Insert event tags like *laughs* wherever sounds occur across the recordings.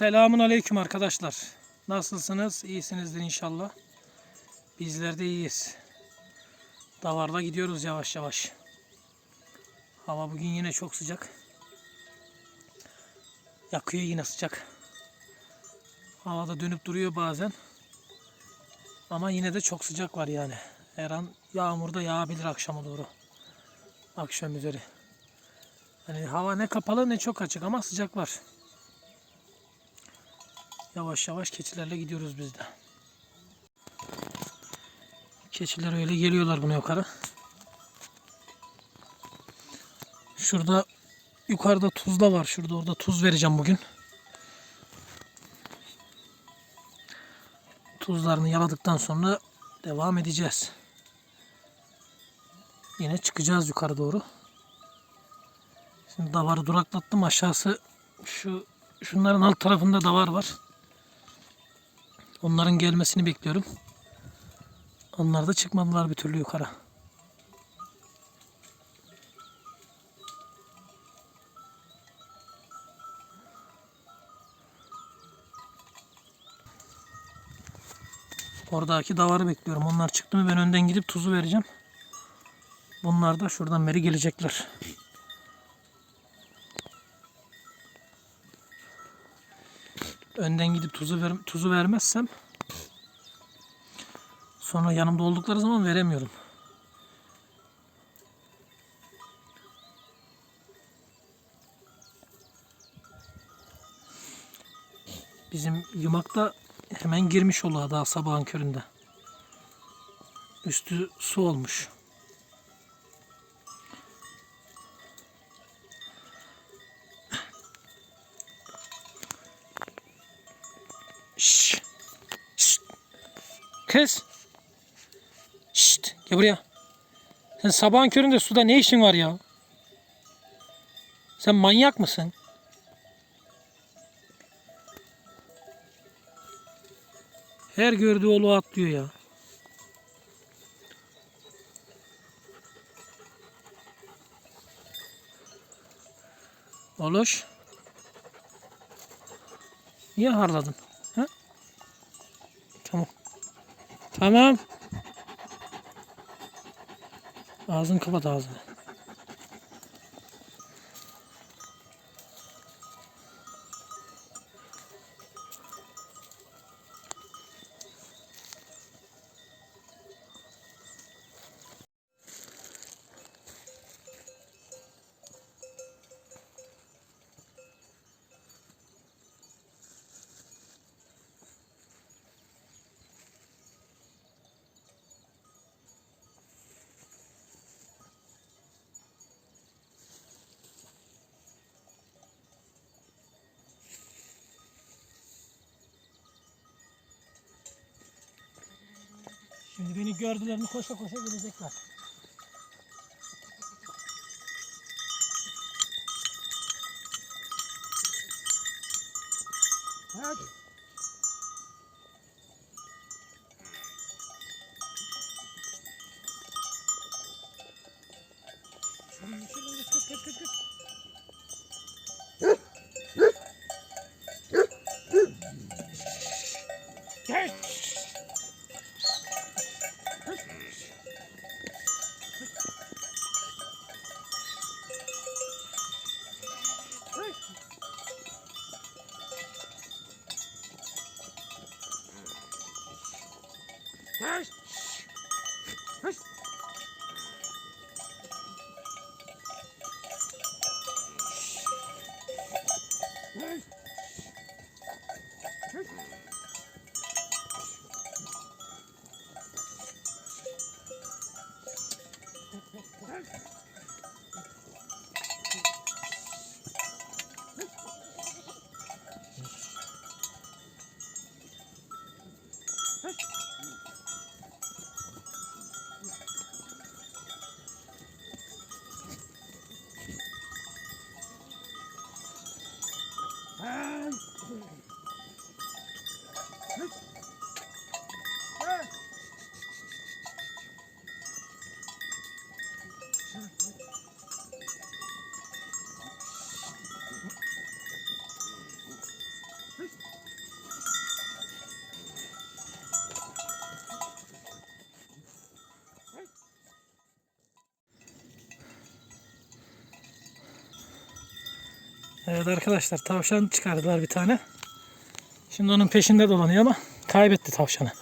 Selamun aleyküm arkadaşlar. Nasılsınız? İyisinizdir inşallah. Bizler de iyiyiz. Davarla gidiyoruz yavaş yavaş. Hava bugün yine çok sıcak. Yakıyor yine sıcak. Havada dönüp duruyor bazen. Ama yine de çok sıcak var yani. Her an yağmur da yağabilir akşama doğru. Akşam üzeri. Yani hava ne kapalı ne çok açık ama sıcak var. Yavaş yavaş keçilerle gidiyoruz biz de. Keçiler öyle geliyorlar buna yukarı. Şurada yukarıda tuzla var. Şurada orada tuz vereceğim bugün. Tuzlarını yaladıktan sonra devam edeceğiz. Yine çıkacağız yukarı doğru. Şimdi davarı duraklattım. Aşağısı şu şunların alt tarafında davar var. Onların gelmesini bekliyorum. Onlar da çıkmadılar bir türlü yukarı. Oradaki davarı bekliyorum. Onlar çıktı mı ben önden gidip tuzu vereceğim. Bunlar da şuradan beri gelecekler. Önden gidip tuzu ver, tuzu vermezsem sonra yanımda oldukları zaman veremiyorum. Bizim yumakta hemen girmiş oluğa daha sabahın köründe. Üstü su olmuş. Kız. Şşt. Gel buraya. Sen sabahın köründe suda ne işin var ya? Sen manyak mısın? Her gördüğü oğlu atlıyor ya. Oluş. Niye harladın? Ha? Tamam. Tamam. Ağzını kapat ağzını. Şimdi beni gördüler mi koşa koşa gelecekler. Geç. Geç. Evet arkadaşlar tavşan çıkardılar bir tane. Şimdi onun peşinde dolanıyor ama kaybetti tavşanı.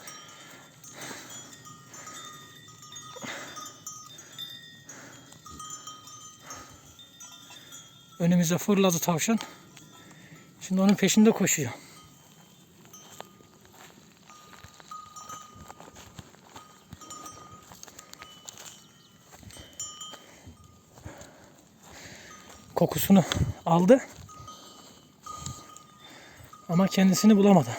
Önümüze fırladı tavşan. Şimdi onun peşinde koşuyor. Kokusunu aldı. Ama kendisini bulamadı.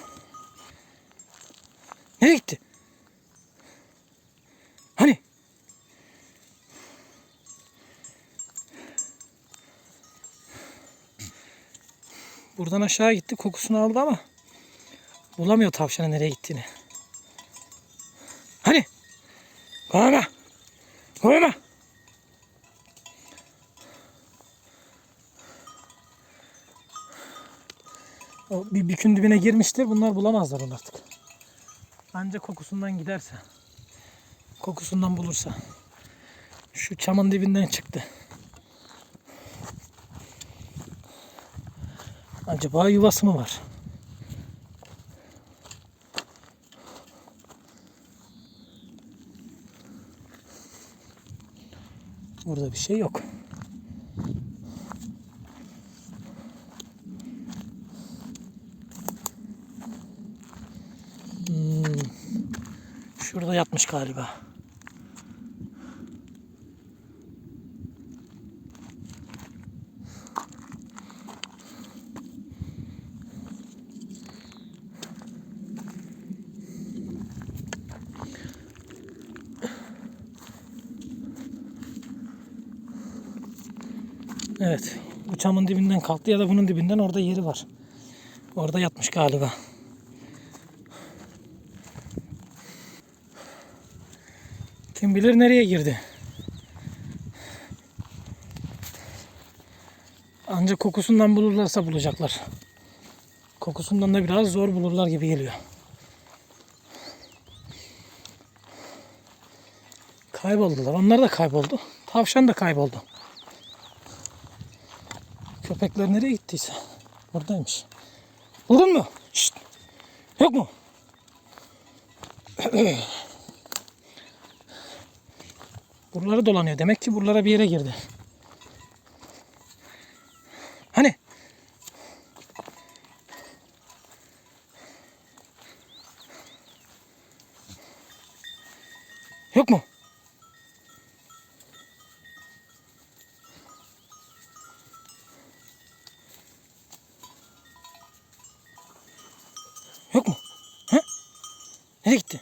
Nereye gitti? Buradan aşağı gitti. Kokusunu aldı ama bulamıyor tavşanın nereye gittiğini. Hani? Koyma. Koyma. O bir bükün dibine girmiştir. Bunlar bulamazlar onu artık. Ancak kokusundan giderse. Kokusundan bulursa. Şu çamın dibinden çıktı. Acaba yuvası mı var? Burada bir şey yok. Hmm. Şurada yatmış galiba. Evet. Bu çamın dibinden kalktı ya da bunun dibinden orada yeri var. Orada yatmış galiba. Kim bilir nereye girdi. Ancak kokusundan bulurlarsa bulacaklar. Kokusundan da biraz zor bulurlar gibi geliyor. Kayboldular. Onlar da kayboldu. Tavşan da kayboldu. Köpekler nereye gittiyse. Buradaymış. Buldun mu? Şşt. Yok mu? *clears throat* Buraları dolanıyor. Demek ki buralara bir yere girdi. Nereye gitti?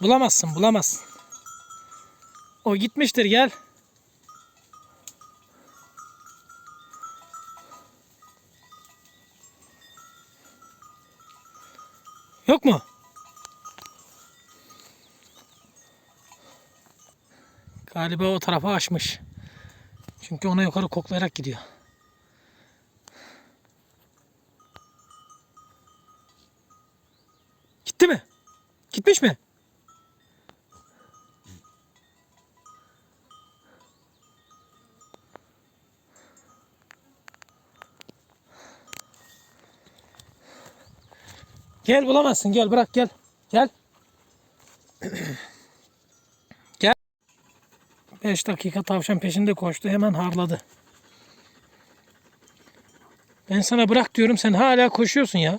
Bulamazsın, bulamazsın. O gitmiştir, gel. Yok mu? Galiba o tarafa açmış. Çünkü ona yukarı koklayarak gidiyor. Gel bulamazsın gel bırak gel. Gel. *clears throat* gel. 5 dakika tavşan peşinde koştu hemen harladı. Ben sana bırak diyorum sen hala koşuyorsun ya.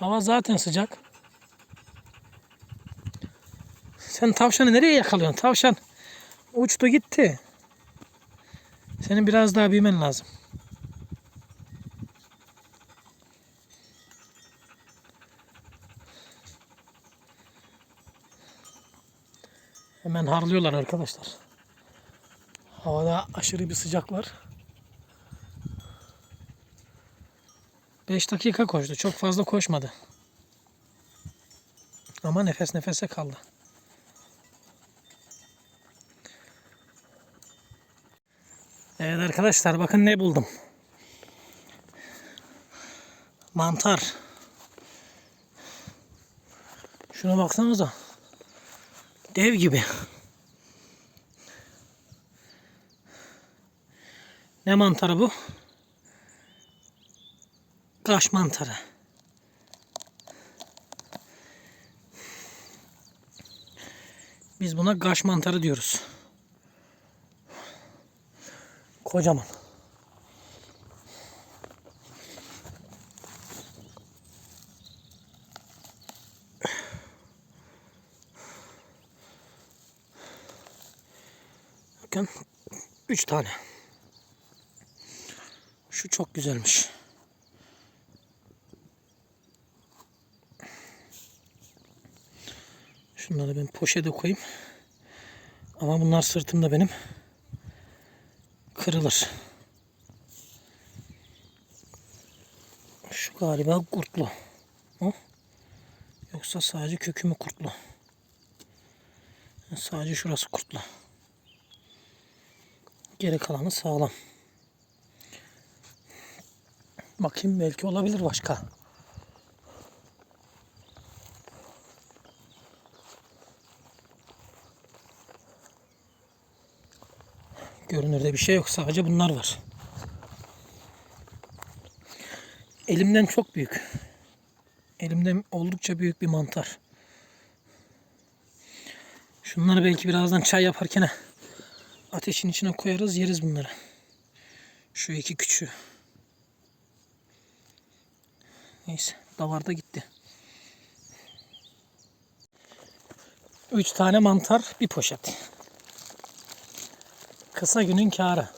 Hava zaten sıcak. Sen tavşanı nereye yakalıyorsun? Tavşan uçtu gitti. Senin biraz daha büyümen lazım. Hemen harlıyorlar arkadaşlar. Havada aşırı bir sıcak var. 5 dakika koştu. Çok fazla koşmadı. Ama nefes nefese kaldı. Evet arkadaşlar bakın ne buldum. Mantar. Şuna baksanıza. Dev gibi. Ne mantarı bu? Kaş mantarı. Biz buna kaş mantarı diyoruz. Kocaman. Bakın 3 tane. Şu çok güzelmiş. Şunları ben poşete koyayım. Ama bunlar sırtımda benim. Kırılır. Şu galiba kurtlu. O. Yoksa sadece kökü mü kurtlu? Sadece şurası kurtlu. Geri kalanı sağlam. Bakayım belki olabilir başka. Bir şey yok. Sadece bunlar var. Elimden çok büyük. Elimde oldukça büyük bir mantar. Şunları belki birazdan çay yaparken ateşin içine koyarız yeriz bunları. Şu iki küçüğü. Neyse davarda gitti. Üç tane mantar bir poşet. Kısa günün kârı.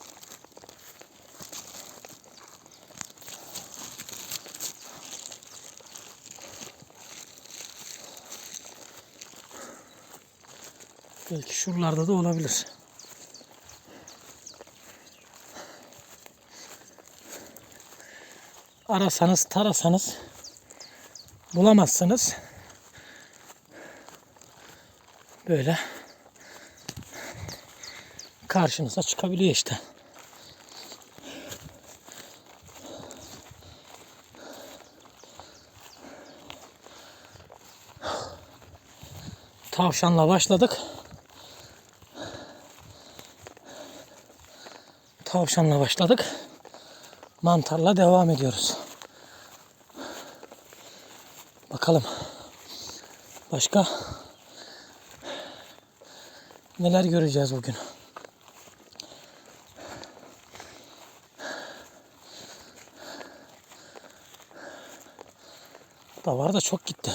Belki şuralarda da olabilir. Arasanız, tarasanız bulamazsınız. Böyle karşınıza çıkabiliyor işte. Tavşanla başladık. Tavşanla başladık. Mantarla devam ediyoruz. Bakalım. Başka neler göreceğiz bugün? Davar da çok gitti.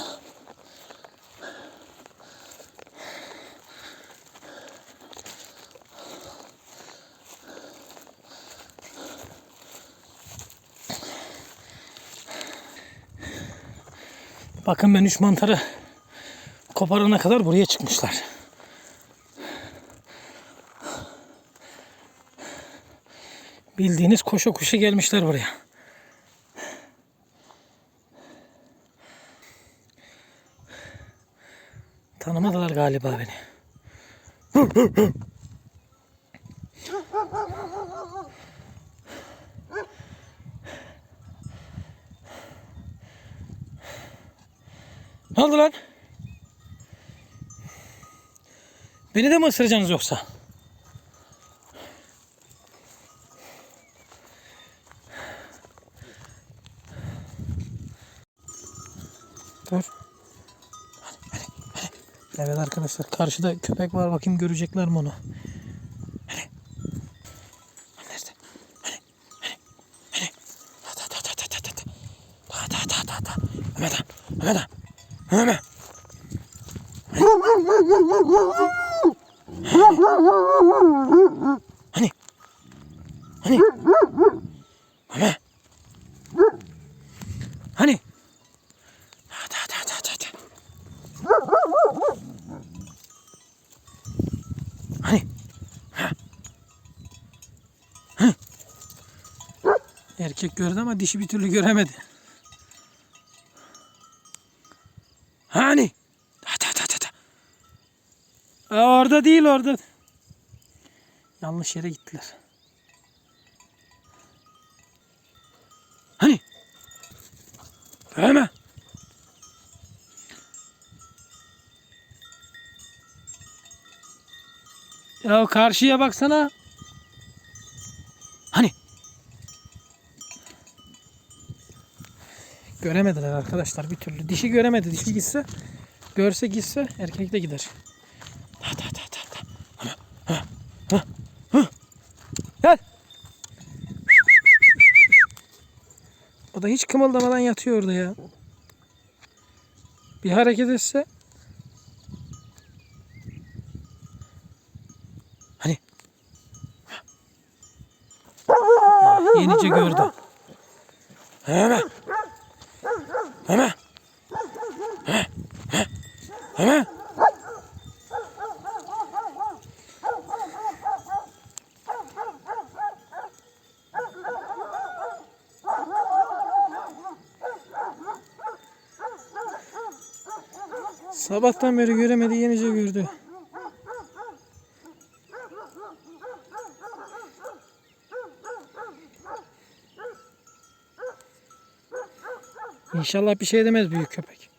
Bakın ben üç mantarı koparana kadar buraya çıkmışlar. Bildiğiniz koşa koşa gelmişler buraya. Galiba beni. Ne oldu lan? Beni de mi ısıracaksınız yoksa? Arkadaşlar karşıda köpek var bakayım görecekler mi onu? Hani? Hani nerede? Hani? Hani? Hani? Ta ta ta ta ta ta. Ta ta ta ta ta. Mehmet Han, Mehmet Han. Mehmet. Hani? Hani? Mehmet. Hani? Ta Erkek gördü ama dişi bir türlü göremedi. Hani? Ta ta ta. E, orada değil orada. Yanlış yere gittiler. Hani? Hemen. Ya karşıya baksana. Göremediler arkadaşlar bir türlü. Dişi göremedi. Dişi gitse, görse gitse erkek de gider. Ta ta ta ta. Hemen, ha, ha, ha. Gel. O da hiç kımıldamadan yatıyor orada ya. Bir hareket etse. Hani? Yenice gördü. Hemen. Hemen. Hemen. Sabahtan beri göremedi yenice gördü. İnşallah bir şey demez büyük köpek.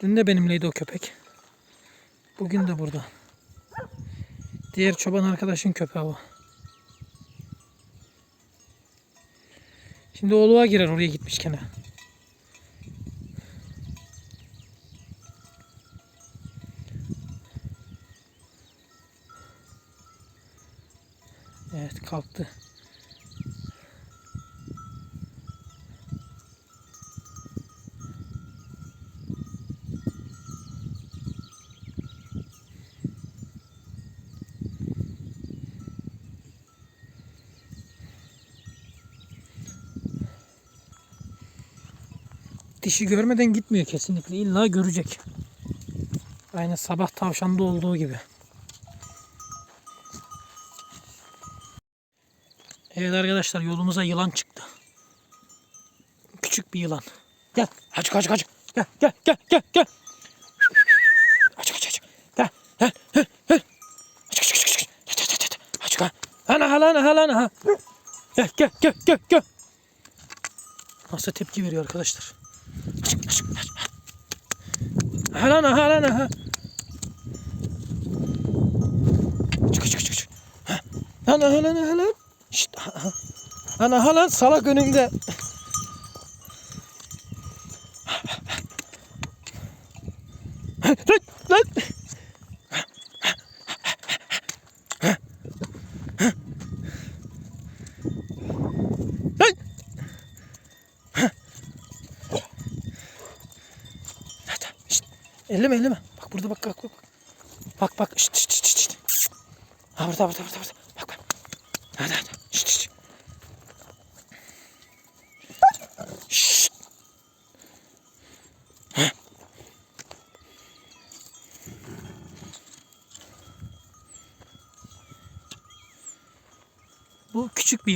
Dün de benimleydi o köpek. Bugün de burada. Diğer çoban arkadaşın köpeği o. Şimdi oğluğa girer oraya gitmişken. Dişi görmeden gitmiyor kesinlikle. İlla görecek. Aynı sabah tavşanda olduğu gibi. Evet arkadaşlar yolumuza yılan çıktı. Küçük bir yılan. Gel. Kaç kaç kaç. Gel gel gel gel gel. Kaç kaç kaç. Gel gel gel gel. Kaç kaç kaç. Gel gel gel. Kaç kaç. Ana hala ana hala ana. Gel gel gel gel gel. Nasıl tepki veriyor arkadaşlar. Kaç kaç kaç. Hala ana hala ana. Kaç kaç kaç kaç. Ana hala ana hala. Şşt, ha, ha. Ana halan salak önünde.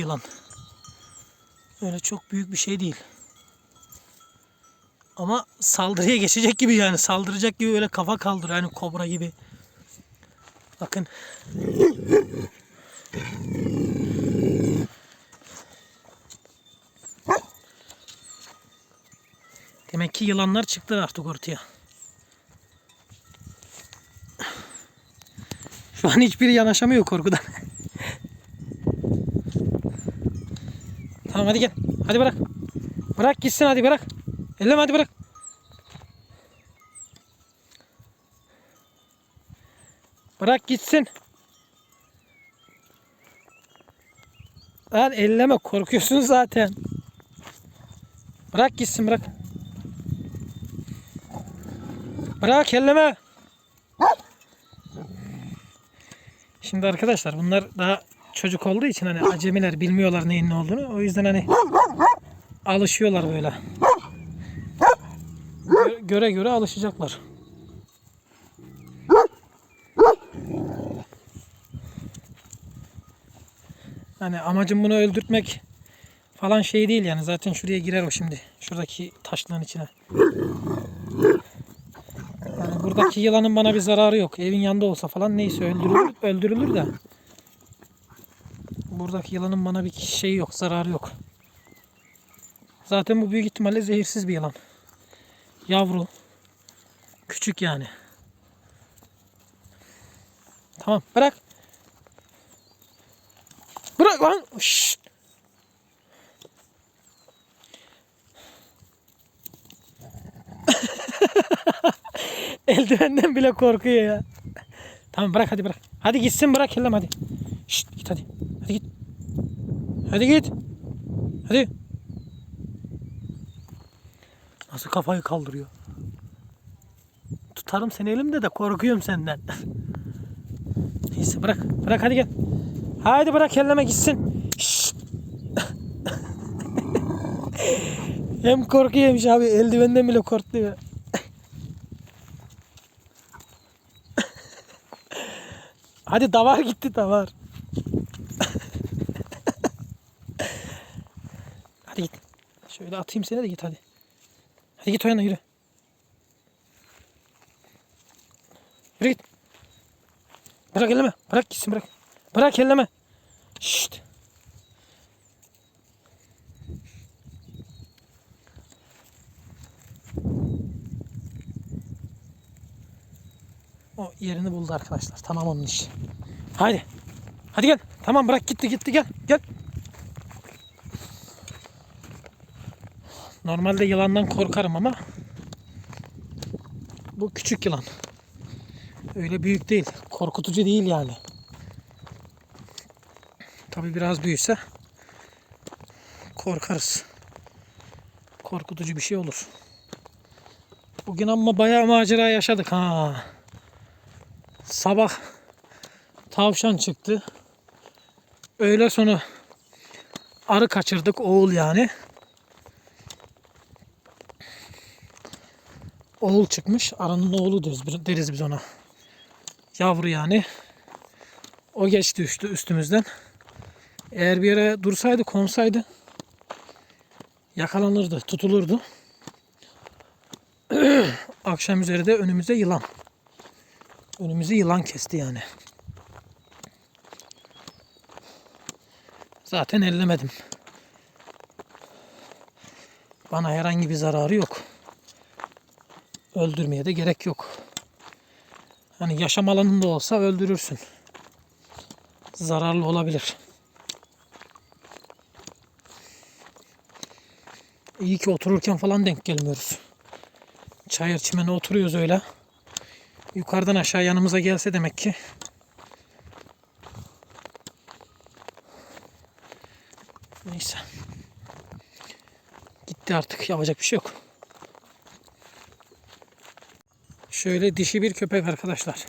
Yılan. Öyle çok büyük bir şey değil. Ama saldırıya geçecek gibi yani saldıracak gibi öyle kafa kaldırıyor yani kobra gibi. Bakın Demek ki yılanlar çıktı artık ortaya. Şu an hiçbiri yanaşamıyor korkudan. Tamam hadi gel. Hadi bırak. Bırak gitsin hadi bırak. Elleme hadi bırak. Bırak gitsin. Lan elleme korkuyorsun zaten. Bırak gitsin bırak. Bırak elleme. Şimdi arkadaşlar bunlar daha çocuk olduğu için hani acemiler bilmiyorlar neyin ne olduğunu. O yüzden hani alışıyorlar böyle. Gö- Göre göre alışacaklar. Hani amacım bunu öldürtmek falan şey değil yani. Zaten şuraya girer o şimdi. Şuradaki taşların içine. Yani buradaki yılanın bana bir zararı yok. Evin yanında olsa falan neyse öldürülür, öldürülür de. Buradaki yılanın bana bir şeyi yok, zararı yok. Zaten bu büyük ihtimalle zehirsiz bir yılan. Yavru. Küçük yani. Tamam bırak. Bırak lan. Şşt. *laughs* Eldivenden bile korkuyor ya. Tamam bırak hadi bırak. Hadi gitsin bırak ellem hadi. Şşt git hadi. Hadi git. Hadi. Nasıl kafayı kaldırıyor. Tutarım seni elimde de korkuyorum senden. *laughs* Neyse bırak. Bırak hadi gel. Hadi bırak elleme gitsin. Şşt. *laughs* hem korkuyormuş abi. Eldivenden bile korktu ya. *laughs* Hadi davar gitti davar. Hadi git. Şöyle atayım seni de git hadi. Hadi git o yana yürü. Yürü git. Bırak elleme. Bırak gitsin bırak. Bırak elleme. Şşt. O yerini buldu arkadaşlar. Tamam onun işi. Haydi. Hadi gel. Tamam bırak gitti gitti gel. Gel. Normalde yılandan korkarım ama bu küçük yılan. Öyle büyük değil. Korkutucu değil yani. Tabi biraz büyüse korkarız. Korkutucu bir şey olur. Bugün ama bayağı macera yaşadık ha. Sabah tavşan çıktı. Öğle sonu arı kaçırdık oğul yani. Oğul çıkmış. Arının oğlu deriz, biz ona. Yavru yani. O geçti üstü üstümüzden. Eğer bir yere dursaydı, konsaydı yakalanırdı, tutulurdu. *clears throat* Akşam üzeri de önümüzde yılan. Önümüzü yılan kesti yani. Zaten ellemedim. Bana herhangi bir zararı yok. Öldürmeye de gerek yok. Hani yaşam alanında olsa öldürürsün. Zararlı olabilir. İyi ki otururken falan denk gelmiyoruz. Çayır çimene oturuyoruz öyle. Yukarıdan aşağı yanımıza gelse demek ki. Neyse. Gitti artık. Yapacak bir şey yok. Şöyle dişi bir köpek arkadaşlar.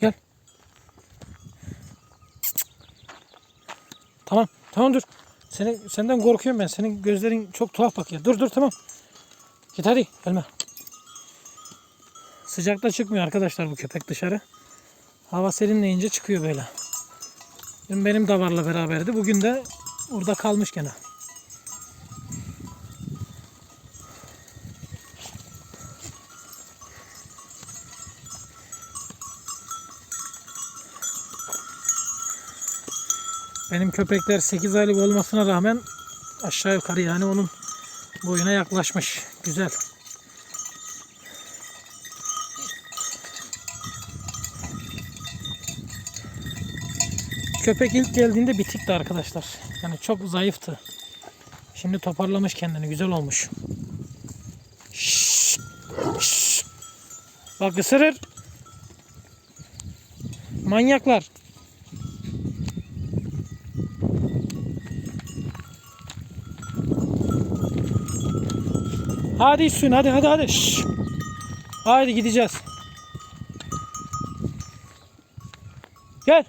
Gel. Tamam. Tamam dur. Seni, senden korkuyorum ben. Senin gözlerin çok tuhaf bakıyor. Dur dur tamam. Git hadi gelme. Sıcakta çıkmıyor arkadaşlar bu köpek dışarı. Hava serinleyince çıkıyor böyle. Dün benim davarla beraberdi. Bugün de burada kalmış gene. Benim köpekler 8 aylık olmasına rağmen aşağı yukarı yani onun boyuna yaklaşmış. Güzel. Köpek ilk geldiğinde bitikti arkadaşlar. Yani çok zayıftı. Şimdi toparlamış kendini. Güzel olmuş. Şşş, şşş. Bak ısırır. Manyaklar. Hadi üstün hadi hadi hadi. Şşş. Haydi gideceğiz. Gel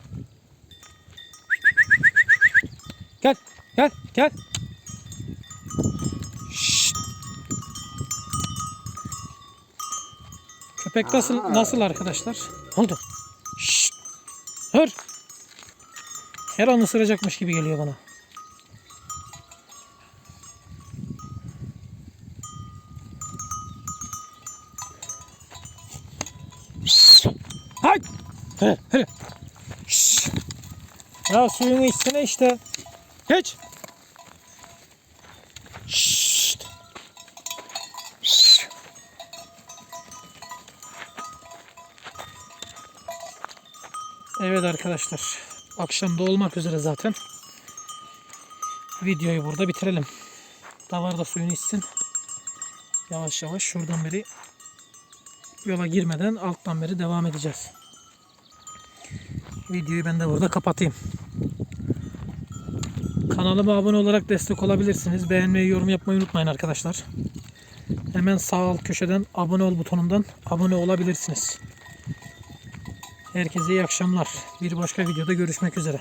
gel. Şşş. Köpek nasıl nasıl arkadaşlar? Ne oldu? Şşş. Hır. Her an ısıracakmış gibi geliyor bana. Hay! Hele hele. Ya suyunu içsene işte. Geç. Evet arkadaşlar. Akşam da olmak üzere zaten. Videoyu burada bitirelim. Davar da suyunu içsin. Yavaş yavaş şuradan beri yola girmeden alttan beri devam edeceğiz. Videoyu ben de burada kapatayım. Kanalıma abone olarak destek olabilirsiniz. Beğenmeyi, yorum yapmayı unutmayın arkadaşlar. Hemen sağ alt köşeden abone ol butonundan abone olabilirsiniz. Herkese iyi akşamlar. Bir başka videoda görüşmek üzere.